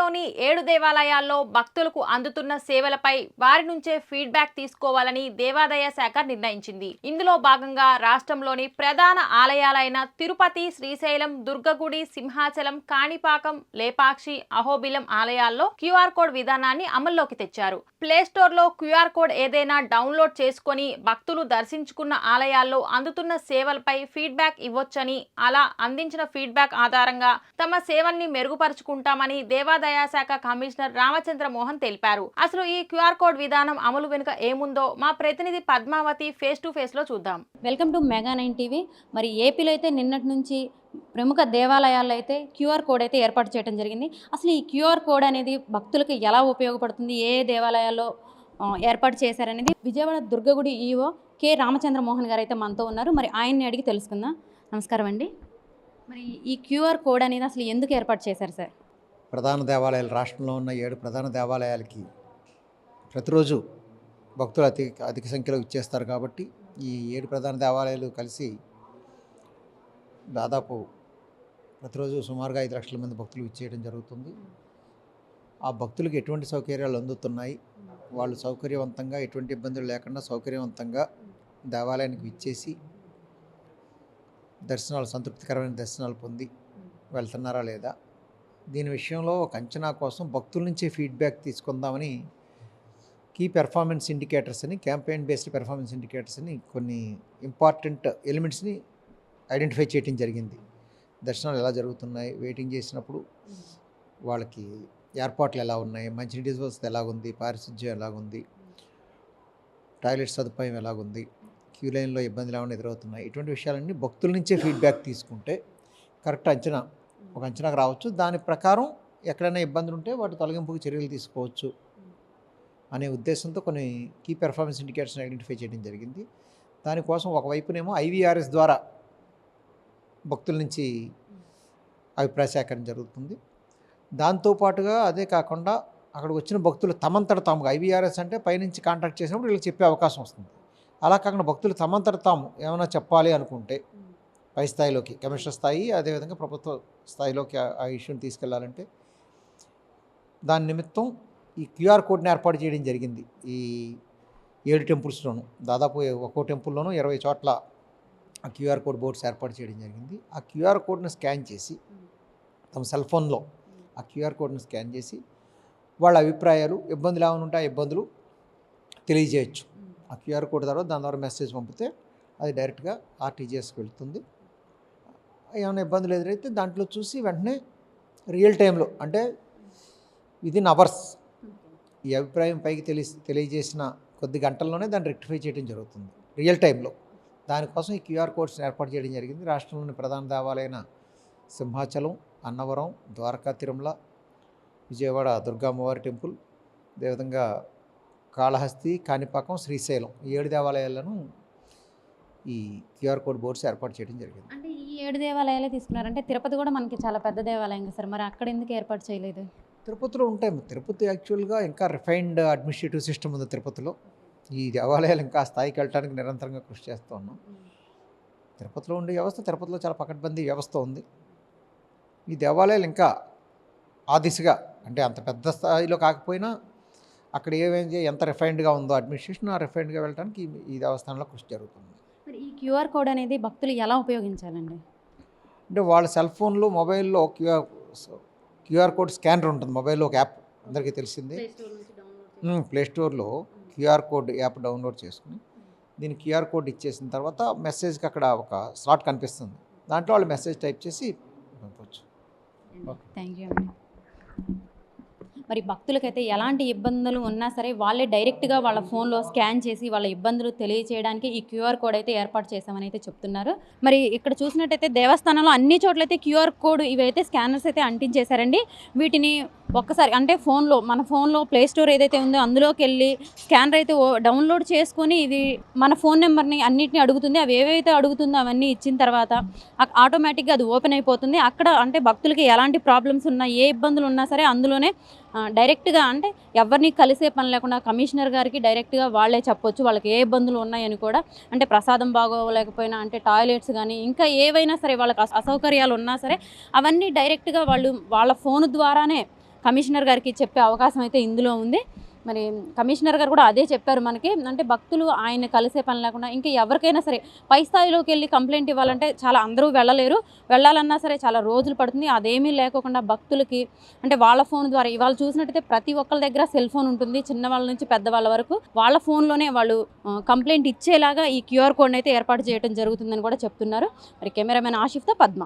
ఢిల్లీలోని ఏడు దేవాలయాల్లో భక్తులకు అందుతున్న సేవలపై వారి నుంచే ఫీడ్బ్యాక్ తీసుకోవాలని దేవాదాయ శాఖ నిర్ణయించింది. ఇందులో భాగంగా రాష్ట్రంలోని ప్రధాన ఆలయాలైన తిరుపతి శ్రీశైలం దుర్గగుడి సింహాచలం కాణిపాకం లేపాక్షి అహోబిలం ఆలయాల్లో క్యూఆర్ కోడ్ విధానాన్ని అమల్లోకి తెచ్చారు. ప్లేస్టోర్లో క్యూఆర్ కోడ్ ఏదైనా డౌన్లోడ్ చేసుకొని భక్తులు దర్శించుకున్న ఆలయాల్లో అందుతున్న సేవలపై ఫీడ్బ్యాక్ ఇవ్వొచ్చని అలా అందించిన ఫీడ్బ్యాక్ ఆధారంగా తమ సేవల్ని మెరుగుపరుచుకుంటామని దేవాదాయ శాఖ కమిషనర్ రామచంద్ర మోహన్ తెలిపారు. అసలు ఈ క్యూఆర్ కోడ్ విధానం అమలు వెనుక ఏముందో మా ప్రతినిధి పద్మావతి ఫేస్ టు ఫేస్లో చూద్దాం. Welcome to Mega nine TV. మరి ఏపీలో అయితే నిన్నటి నుంచి ప్రముఖ దేవాలయాల్లో అయితే క్యూఆర్ కోడ్ అయితే ఏర్పాటు చేయడం జరిగింది. అసలు ఈ క్యూఆర్ కోడ్ అనేది భక్తులకు ఎలా ఉపయోగపడుతుంది? ఏ దేవాలయాల్లో ఏర్పాటు చేశారనేది విజయవాడ దుర్గగుడి ఈఓ కె రామచంద్ర మోహన్ గారు అయితే మనతో ఉన్నారు. మరి ఆయన్ని అడిగి తెలుసుకుందాం. నమస్కారం అండి. మరి ఈ క్యూఆర్ కోడ్ అనేది అసలు ఎందుకు ఏర్పాటు చేశారు సార్? ప్రధాన దేవాలయాలు రాష్ట్రంలో ఉన్న ఏడు ప్రధాన దేవాలయాలకి ప్రతిరోజు భక్తులు అతి అధిక సంఖ్యలో ఇచ్చేస్తారు కాబట్టి ఈ ఏడు ప్రధాన దేవాలయాలు కలిసి దాదాపు ప్రతిరోజు సుమారుగా ఐదు లక్షల మంది భక్తులు ఇచ్చేయడం జరుగుతుంది. ఆ భక్తులకు ఎటువంటి సౌకర్యాలు అందుతున్నాయి? వాళ్ళు సౌకర్యవంతంగా ఎటువంటి ఇబ్బందులు లేకుండా సౌకర్యవంతంగా దేవాలయానికి ఇచ్చేసి దర్శనాలు సంతృప్తికరమైన దర్శనాలు పొంది వెళ్తున్నారా లేదా? దీని విషయంలో ఒక అంచనా కోసం భక్తుల నుంచే ఫీడ్బ్యాక్ తీసుకుందామని కీ పెర్ఫార్మెన్స్ ఇండికేటర్స్ అని క్యాంపెయిన్ బేస్డ్ పెర్ఫార్మెన్స్ ఇండికేటర్స్ అని కొన్ని ఇంపార్టెంట్ ఎలిమెంట్స్ని ఐడెంటిఫై చేయడం జరిగింది. దర్శనాలు ఎలా జరుగుతున్నాయి? వెయిటింగ్ చేసినప్పుడు వాళ్ళకి ఏర్పాట్లు ఎలా ఉన్నాయి? మంచినీటి వ్యవస్థ ఎలాగుంది? పారిశుధ్యం ఎలాగుంది? టాయిలెట్ సదుపాయం ఎలాగుంది? క్యూ లైన్లో ఇబ్బందులు ఏమైనా ఎదురవుతున్నాయి? ఇటువంటి విషయాలన్నీ భక్తుల నుంచే ఫీడ్బ్యాక్ తీసుకుంటే కరెక్ట్ అంచనా ఒక అంచనాకు రావచ్చు. దాని ప్రకారం ఎక్కడైనా ఇబ్బందులు ఉంటే వాటి తొలగింపుకి చర్యలు తీసుకోవచ్చు అనే ఉద్దేశంతో కొన్ని కీ పెర్ఫార్మెన్స్ ఇండికేటర్స్ని ఐడెంటిఫై చేయడం జరిగింది. దానికోసం ఒకవైపునేమో ఐవీఆర్ఎస్ ద్వారా భక్తుల నుంచి అభిప్రాయ సేకరణ జరుగుతుంది. దాంతోపాటుగా అదే కాకుండా అక్కడికి వచ్చిన భక్తులు తమంతట తాముగా ఐవీఆర్ఎస్ అంటే పైనుంచి కాంటాక్ట్ చేసినప్పుడు వీళ్ళకి చెప్పే అవకాశం వస్తుంది. అలా కాకుండా భక్తులు తమంతట తాము ఏమైనా చెప్పాలి అనుకుంటే పై స్థాయిలోకి కమిషనర్ స్థాయి అదేవిధంగా ప్రభుత్వ స్థాయిలోకి ఆ- ఇష్యూని తీసుకెళ్ళాలంటే దాని నిమిత్తం ఈ క్యూఆర్ కోడ్ని ఏర్పాటు చేయడం జరిగింది. ఈ ఏడు టెంపుల్స్లోనూ దాదాపు ఒక్కో టెంపుల్లోనూ ఇరవై చోట్ల ఆ క్యూఆర్ కోడ్ బోర్డ్స్ ఏర్పాటు చేయడం జరిగింది. ఆ క్యూఆర్ కోడ్ని స్కాన్ చేసి తమ సెల్ ఫోన్లో ఆ క్యూఆర్ కోడ్ని స్కాన్ చేసి వాళ్ళ అభిప్రాయాలు ఇబ్బందులు ఏమైనా ఉంటే ఆ ఇబ్బందులు తెలియజేయచ్చు. ఆ క్యూఆర్ కోడ్ తర్వాత దాని ద్వారా మెసేజ్ పంపితే అది డైరెక్ట్గా ఆర్టీజీఎస్కి వెళ్తుంది. ఏమైనా ఇబ్బందులు ఎదురైతే దాంట్లో చూసి వెంటనే రియల్ టైంలో అంటే విదిన్ అవర్స్ ఈ అభిప్రాయం పైకి తెలి తెలియజేసిన కొద్ది గంటల్లోనే దాన్ని రెక్టిఫై చేయడం జరుగుతుంది. రియల్ టైంలో. దానికోసం ఈ క్యూఆర్ కోడ్స్ని ఏర్పాటు చేయడం జరిగింది. రాష్ట్రంలోని ప్రధాన దేవాలైన సింహాచలం అన్నవరం ద్వారకా తిరుమల విజయవాడ దుర్గామ్మవారి టెంపుల్ అదేవిధంగా కాళహస్తి కాణిపాకం శ్రీశైలం ఈ ఏడు దేవాలయాలను ఈ క్యూఆర్ కోడ్ బోర్డ్స్ ఏర్పాటు చేయడం జరిగింది. ఏడు దేవాలయాలే తీసుకున్నారంటే తిరుపతి కూడా మనకి చాలా పెద్ద దేవాలయం కదా సార్. మరి అక్కడ ఎందుకు ఏర్పాటు చేయలేదు? తిరుపతిలో ఉంటాయి. తిరుపతి యాక్చువల్గా ఇంకా రిఫైన్డ్ అడ్మినిస్ట్రేటివ్ సిస్టమ్ ఉంది తిరుపతిలో. ఈ దేవాలయాలు ఇంకా స్థాయికి వెళ్ళడానికి నిరంతరంగా కృషి చేస్తూ ఉన్నాం. తిరుపతిలో ఉండే వ్యవస్థ తిరుపతిలో చాలా పకడ్బందీ వ్యవస్థ ఉంది. ఈ దేవాలయాలు ఇంకా ఆ దిశగా అంటే అంత పెద్ద స్థాయిలో కాకపోయినా అక్కడ ఏమేమి ఎంత రిఫైన్డ్గా ఉందో అడ్మినిస్ట్రేషన్ ఆ రిఫైన్డ్గా వెళ్ళడానికి ఈ- దేవస్థానంలో కృషి జరుగుతుంది. క్యూఆర్ కోడ్ అనేది భక్తులు ఎలా ఉపయోగించాలండి? అంటే వాళ్ళ సెల్ ఫోన్లో మొబైల్లో క్యూఆర్ క్యూఆర్ కోడ్ స్కానర్ ఉంటుంది. మొబైల్లో ఒక యాప్ అందరికీ తెలిసిందే. ప్లే స్టోర్లో క్యూఆర్ కోడ్ యాప్ డౌన్లోడ్ చేసుకుని దీని క్యూఆర్ కోడ్ ఇచ్చేసిన తర్వాత మెసేజ్కి అక్కడ ఒక స్లాట్ కనిపిస్తుంది. దాంట్లో వాళ్ళు మెసేజ్ టైప్ చేసి పంపవచ్చు థ్యాంక్ యూ అండి. మరి భక్తులకైతే ఎలాంటి ఇబ్బందులు ఉన్నా సరే వాళ్ళే డైరెక్ట్గా వాళ్ళ ఫోన్లో స్కాన్ చేసి వాళ్ళ ఇబ్బందులు తెలియచేయడానికి ఈ క్యూఆర్ కోడ్ అయితే ఏర్పాటు చేశామని అయితే చెప్తున్నారు. మరి ఇక్కడ చూసినట్టయితే దేవస్థానంలో అన్ని చోట్ల అయితే క్యూఆర్ కోడ్ ఇవైతే స్కానర్స్ అయితే అంటించేశారండి. వీటిని ఒక్కసారి అంటే ఫోన్లో మన ఫోన్లో ప్లే స్టోర్ ఏదైతే ఉందో అందులోకి వెళ్ళి స్కానర్ అయితే ఓ- డౌన్లోడ్ చేసుకొని ఇది మన ఫోన్ నెంబర్ని అన్నిటిని అడుగుతుంది. అవి ఏవైతే అడుగుతుందో అవన్నీ ఇచ్చిన తర్వాత ఆటోమేటిక్గా అది ఓపెన్ అయిపోతుంది. అక్కడ అంటే భక్తులకి ఎలాంటి ప్రాబ్లమ్స్ ఉన్నా ఏ ఇబ్బందులు ఉన్నా సరే అందులోనే డైరెక్ట్గా అంటే ఎవరిని కలిసే పని లేకుండా కమిషనర్ గారికి డైరెక్ట్గా వాళ్ళే చెప్పొచ్చు వాళ్ళకి ఏ ఇబ్బందులు ఉన్నాయని కూడా. అంటే ప్రసాదం బాగోలేకపోయినా అంటే టాయిలెట్స్ కానీ ఇంకా ఏవైనా సరే వాళ్ళకి అసౌకర్యాలు ఉన్నా సరే అవన్నీ డైరెక్ట్గా వాళ్ళు వాళ్ళ ఫోన్ ద్వారానే కమిషనర్ గారికి చెప్పే అవకాశం అయితే ఇందులో ఉంది. మరి కమిషనర్ గారు కూడా అదే చెప్పారు మనకి. అంటే భక్తులు ఆయన కలిసే పని లేకుండా ఇంకా ఎవరికైనా సరే పై స్థాయిలోకి వెళ్ళి కంప్లైంట్ ఇవ్వాలంటే చాలా అందరూ వెళ్ళలేరు. వెళ్ళాలన్నా సరే చాలా రోజులు పడుతుంది. అదేమీ లేకోకుండా భక్తులకి అంటే వాళ్ళ ఫోన్ ద్వారా ఇవాళ చూసినట్టయితే ప్రతి ఒక్కరి దగ్గర సెల్ ఫోన్ ఉంటుంది. చిన్నవాళ్ళ నుంచి పెద్దవాళ్ళ వరకు వాళ్ళ ఫోన్లోనే వాళ్ళు కంప్లైంట్ ఇచ్చేలాగా ఈ క్యూఆర్ కోడ్ని అయితే ఏర్పాటు చేయడం జరుగుతుందని కూడా చెప్తున్నారు. మరి కెమెరామెన్ ఆషిఫ్తో పద్మ.